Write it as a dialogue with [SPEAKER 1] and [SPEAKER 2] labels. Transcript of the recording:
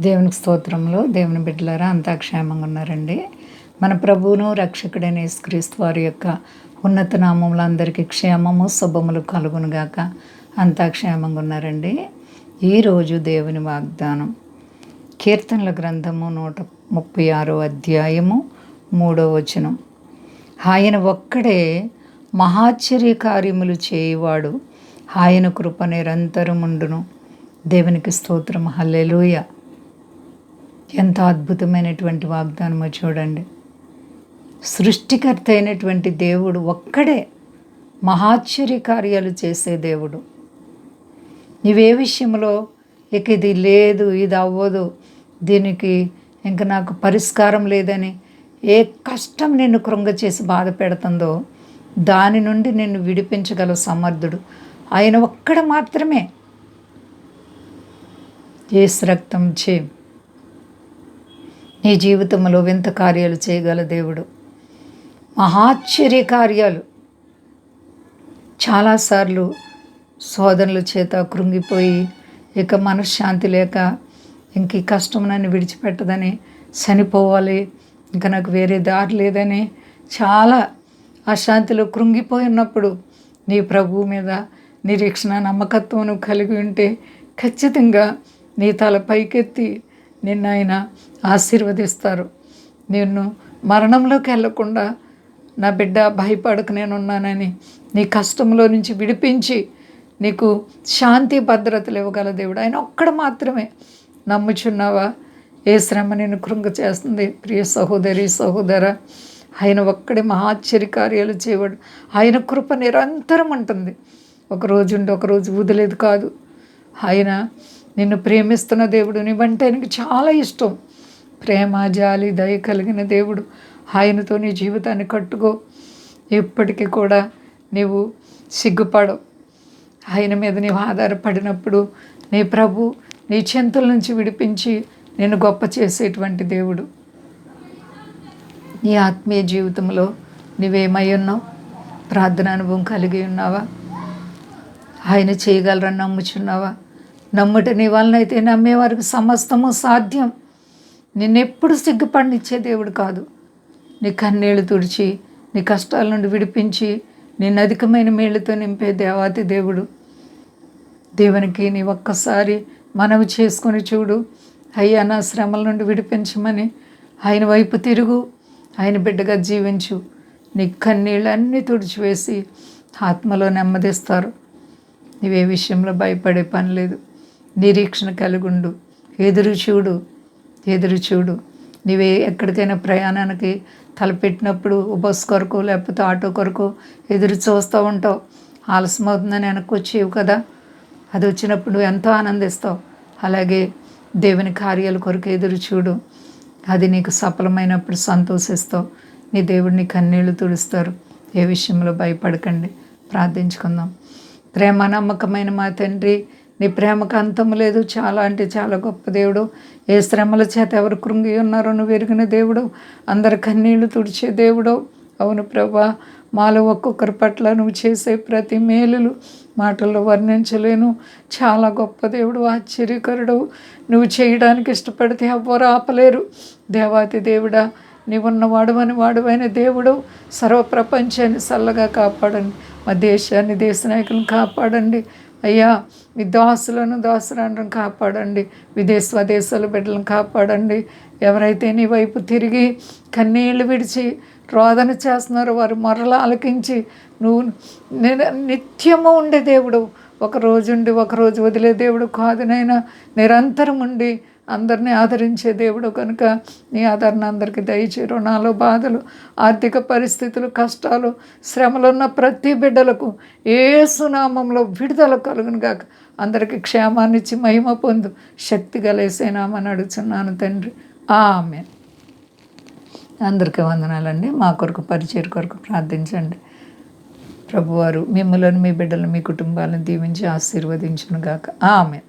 [SPEAKER 1] దేవునికి స్తోత్రంలో దేవుని బిడ్డలారా అంతా క్షేమంగా ఉన్నారండి. మన ప్రభువును రక్షకుడైన యేసుక్రీస్తు వారి యొక్క ఉన్నత నామములు అందరికీ క్షేమము శుభములు కలుగునుగాక అంతా క్షేమంగా ఉన్నారండి. ఈరోజు దేవుని వాగ్దానం. కీర్తనల గ్రంథము నూట ముప్పై ఆరో అధ్యాయము మూడో వచనం. ఆయన ఒక్కడే మహాశ్చర్య కార్యములు చేయువాడు. ఆయన కృప నిరంతరముండును. దేవునికి స్తోత్రం. హల్లెలూయ. ఎంత అద్భుతమైనటువంటి వాగ్దానమో చూడండి. సృష్టికర్త అయినటువంటి దేవుడు ఒక్కడే మహాశ్చర్య కార్యాలు చేసే దేవుడు. నీవే విషయంలో ఇక ఇది లేదు ఇది అవ్వదు దీనికి ఇంక నాకు పరిష్కారం లేదని ఏ కష్టం నిన్ను కృంగ చేసి బాధ పెడుతుందో దాని నుండి నిన్ను విడిపించగల సమర్థుడు ఆయన ఒక్కడ మాత్రమే. ఏసు రక్తం చే నీ జీవితంలో వింత కార్యాలు చేయగల దేవుడు. మహాశ్చర్య కార్యాలు చాలాసార్లు శోధనల చేత కృంగిపోయి ఇక మనశ్శాంతి లేక ఇంక ఈ కష్టం నన్ను విడిచిపెట్టదని చనిపోవాలి. ఇంకా నాకు వేరే దారి లేదని చాలా అశాంతిలో కృంగిపోయి ఉన్నప్పుడు నీ ప్రభువు మీద నిరీక్షణ నమ్మకత్వం కలిగి ఉంటే ఖచ్చితంగా నీ తల పైకెత్తి నిన్న ఆయన ఆశీర్వదిస్తారు. నిన్ను మరణంలోకి వెళ్ళకుండా నా బిడ్డ భయపడక నేనున్నానని నీ కష్టంలో నుంచి విడిపించి నీకు శాంతి భద్రతలు ఇవ్వగల దేవుడు. ఆయన ఒక్కడ మాత్రమే. నమ్ముచున్నావా? ఏ శ్రమ నేను కృంగ చేస్తుంది? ప్రియ సహోదరి సహోదర ఆయన ఒక్కడే మహాశ్చర్య కార్యాలు చేయవాడు. ఆయన కృప నిరంతరం ఉంటుంది. ఒకరోజు ఉండి ఒక రోజు వదిలేదు కాదు. ఆయన నిన్ను ప్రేమిస్తున్న దేవుడు నీవంటే ఆయనకి చాలా ఇష్టం. ప్రేమ జాలి దయ కలిగిన దేవుడు. ఆయనతో నీ జీవితాన్ని కట్టుకో. ఎప్పటికీ కూడా నీవు సిగ్గుపడవు. ఆయన మీద నీవు ఆధారపడినప్పుడు నీ ప్రభు నీ చింతల నుంచి విడిపించి నేను గొప్ప చేసేటువంటి దేవుడు. నీ ఆత్మీయ జీవితంలో నువ్వేమై ఉన్నావు? ప్రార్థన అనుభవం కలిగి ఉన్నావా? ఆయన చేయగలరని నమ్ముచున్నావా? నమ్ముట నీ వలనైతే నమ్మేవారికి సమస్తము సాధ్యం. నిన్నెప్పుడు సిగ్గుపడినిచ్చే దేవుడు కాదు. నీ కన్నీళ్ళు తుడిచి నీ కష్టాల నుండి విడిపించి నిన్ను అధికమైన మేళ్ళతో నింపే దేవాతి దేవుడు. దేవునికి నీ ఒక్కసారి మనవి చేసుకొని చూడు. అయ్యా నా శ్రమల నుండి విడిపించమని ఆయన వైపు తిరుగు. ఆయన బిడ్డగా జీవించు. నీ కన్నీళ్ళన్నీ తుడిచివేసి ఆత్మలో నెమ్మదిస్తారు. నీవే విషయంలో భయపడే పని లేదు. నిరీక్షణ కలిగుండు. ఎదురు చూడు ఎదురు చూడు నీవే ఎక్కడికైనా ప్రయాణానికి తలపెట్టినప్పుడు బస్ కొరకు లేకపోతే ఆటో కొరకు ఎదురు చూస్తూ ఉంటావు. ఆలస్యం అవుతుందని వెనక్కి వచ్చేవు కదా. అది వచ్చినప్పుడు నువ్వు ఎంతో ఆనందిస్తావు. అలాగే దేవుని కార్యాల కొరకు ఎదురు చూడు అది నీకు సఫలమైనప్పుడు సంతోషిస్తావు. నీ దేవుడిని కన్నీళ్ళు తుడుస్తారు. ఏ విషయంలో భయపడకండి. ప్రార్థించుకుందాం. ప్రేమ నమ్మకమైన మా తండ్రి నీ ప్రేమకు అంతం లేదు. చాలా అంటే చాలా గొప్ప దేవుడు. ఏ శ్రమల చేత ఎవరు కృంగి ఉన్నారో నువ్వు ఎరిగిన దేవుడు. అందరి కన్నీళ్ళు తుడిచే దేవుడు. అవును ప్రభా మాలో ఒక్కొక్కరి పట్ల నువ్వు చేసే ప్రతి మేలులు మాటల్లో వర్ణించలేను. చాలా గొప్ప దేవుడు ఆశ్చర్యకరుడు. నువ్వు చేయడానికి ఇష్టపడితే ఎవ్వరు ఆపలేరు. దేవాతి దేవుడా నీవున్న వాడువని వాడువైన దేవుడు. సర్వప్రపంచాన్ని చల్లగా కాపాడండి. మా దేశాన్ని దేశ నాయకులను కాపాడండి. అయ్యా మీ దాసులను దాసులను కాపాడండి. విదేశ స్వదేశాల బిడ్డలను కాపాడండి. ఎవరైతే నీ వైపు తిరిగి కన్నీళ్ళు విడిచి రోదన చేస్తున్నారో వారు మరలా ఆలకించి నువ్వు నిత్యము ఉండే దేవుడు. ఒక రోజు ఉండి ఒక రోజు వదిలే దేవుడు కాదునైనా నిరంతరం ఉండి అందరినీ ఆదరించే దేవుడు కనుక నీ ఆదరణ అందరికీ దయచే రుణాలు బాధలు ఆర్థిక పరిస్థితులు కష్టాలు శ్రమలున్న ప్రతి బిడ్డలకు ఏ సునామంలో విడుదల కలుగును గాక. అందరికీ క్షేమాన్నిచ్చి మహిమ పొందు శక్తి గలేసేనామని అడుగుతున్నాను తండ్రి. ఆమె అందరికీ వందనాలండి. మా కొరకు పరిచయం కొరకు ప్రార్థించండి. ప్రభువారు మిమ్మల్ని మీ బిడ్డలను మీ కుటుంబాలను దీవించి ఆశీర్వదించును గాక. ఆమె